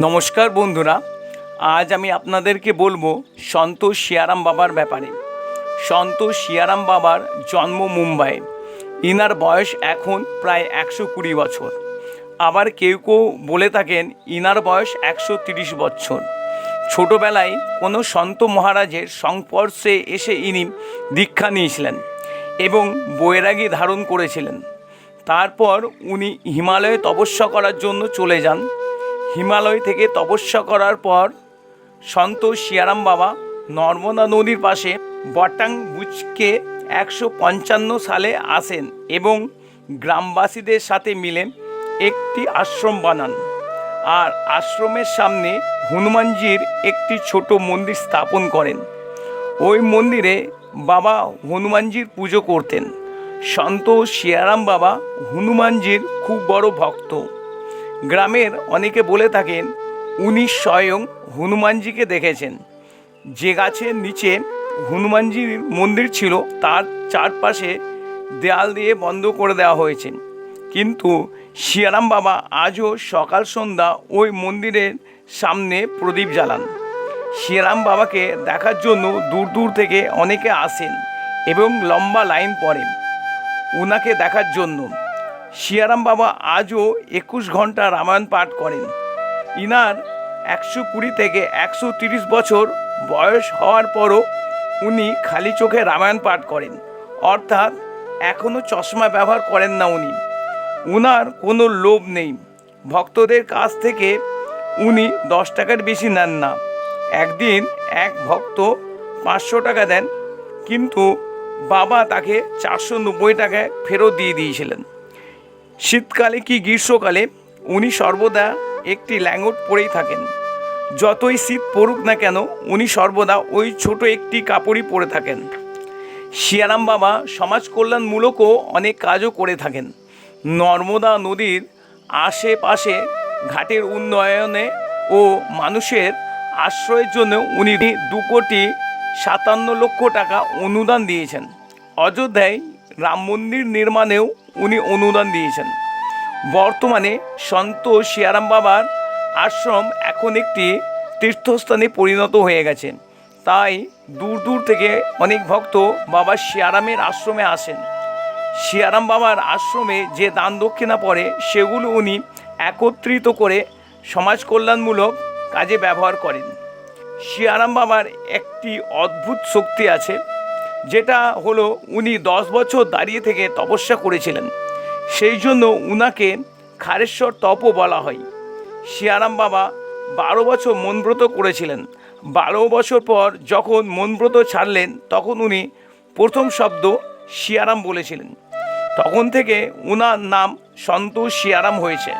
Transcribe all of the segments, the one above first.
নমস্কার বন্ধুরা, আজ আমি আপনাদেরকে বলব সন্তোষ শিয়ারাম বাবার ব্যাপারে। সন্তোষ শিয়ারাম বাবার জন্ম মুম্বাই। ইনার বয়স এখন প্রায় একশো কুড়ি বছর। আবার কেউ কেউ বলে থাকেন ইনার বয়স একশো তিরিশ বছর। ছোটোবেলায় কোনো সন্ত মহারাজের সংস্পর্শে এসে ইনি দীক্ষা নিয়েছিলেন এবং বৈরাগী ধারণ করেছিলেন। তারপর উনি হিমালয়ে তপস্যা করার জন্য চলে যান। হিমালয় থেকে তপস্যা করার পর সন্ত শিয়ারাম বাবা নর্মদা নদীর পাশে বটাং বুচকে একশো পঞ্চান্ন সালে আসেন এবং গ্রামবাসীদের সাথে মিলে একটি আশ্রম বানান। আর আশ্রমের সামনে হনুমানজির একটি ছোট মন্দির স্থাপন করেন। ওই মন্দিরে বাবা হনুমানজির পুজো করতেন। সন্ত শিয়ারাম বাবা হনুমানজির খুব বড় ভক্ত। গ্রামের অনেকে বলে থাকেন, উনি স্বয়ং হনুমানজিকে দেখেছেন। যে গাছের নিচে হনুমানজির মন্দির ছিল, তার চারপাশে দেয়াল দিয়ে বন্ধ করে দেওয়া হয়েছে। কিন্তু শিয়ারাম বাবা আজও সকাল সন্ধ্যা ওই মন্দিরের সামনে প্রদীপ জ্বালান। শিয়ারাম বাবাকে দেখার জন্য দূর দূর থেকে অনেকে আসেন এবং লম্বা লাইন পড়েন। ওনাকে দেখার জন্য শিয়ারাম বাবা আজও একুশ ঘণ্টা রামায়ণ পাঠ করেন। ইনার একশো কুড়ি থেকে একশো তিরিশ বছর বয়স হওয়ার পরও উনি খালি চোখে রামায়ণ পাঠ করেন। অর্থাৎ এখনও চশমা ব্যবহার করেন না উনি। উনার কোনো লোভ নেই। ভক্তদের কাছ থেকে উনি দশ টাকার বেশি নেন না। একদিন এক ভক্ত পাঁচশো টাকা দেন, কিন্তু বাবা তাকে চারশো নব্বই টাকায় ফেরত দিয়ে দিয়েছিলেন। শীতকালে কি গ্রীষ্মকালে উনি সর্বদা একটি ল্যাঙ্গট পরেই থাকেন। যতই শীত পড়ুক না কেন, উনি সর্বদা ওই ছোট একটি কাপড়ই পরে থাকেন। শিয়ারাম বাবা সমাজ কল্যাণমূলকও অনেক কাজও করে থাকেন। নর্মদা নদীর আশেপাশে ঘাটের উন্নয়নে ও মানুষের আশ্রয়ের জন্য উনি দু কোটি সাতান্ন লক্ষ টাকা অনুদান দিয়েছেন। অযোধ্যায় রাম মন্দির নির্মাণেও উনি অনুদান দিয়েছেন। বর্তমানে সন্ত শিয়ারাম বাবার আশ্রম এখন একটি তীর্থস্থানে পরিণত হয়ে গেছে। তাই দূর দূর থেকে অনেক ভক্ত বাবা শিয়ারামের আশ্রমে আসেন। শিয়ারাম বাবার আশ্রমে যে দান দক্ষিণা পড়ে, সেগুলো উনি একত্রিত করে সমাজ কল্যাণমূলক কাজে ব্যবহার করেন। শিয়ারাম বাবার একটি অদ্ভুত শক্তি আছে। যেটা হলো উনি দশ বছর দাঁড়িয়ে থেকে তপস্যা করেছিলেন। সেই জন্য উনাকে খারেশ্বর তপও বলা হয়। শিয়ারাম বাবা বারো বছর মনব্রত করেছিলেন। বারো বছর পর যখন মনব্রত ছাড়লেন, তখন উনি প্রথম শব্দ শিয়ারাম বলেছিলেন। তখন থেকে উনার নাম সন্তোষ শিয়ারাম হয়েছে।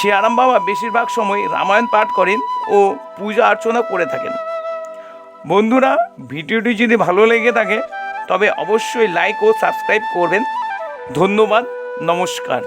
শিয়ারাম বাবা বেশিরভাগ সময় রামায়ণ পাঠ করেন ও পূজা অর্চনা করে থাকেন। বন্ধুরা ভিডিওটি যদি ভালো লেগে থাকে তবে অবশ্যই লাইক ও সাবস্ক্রাইব করবেন। ধন্যবাদ নমস্কার।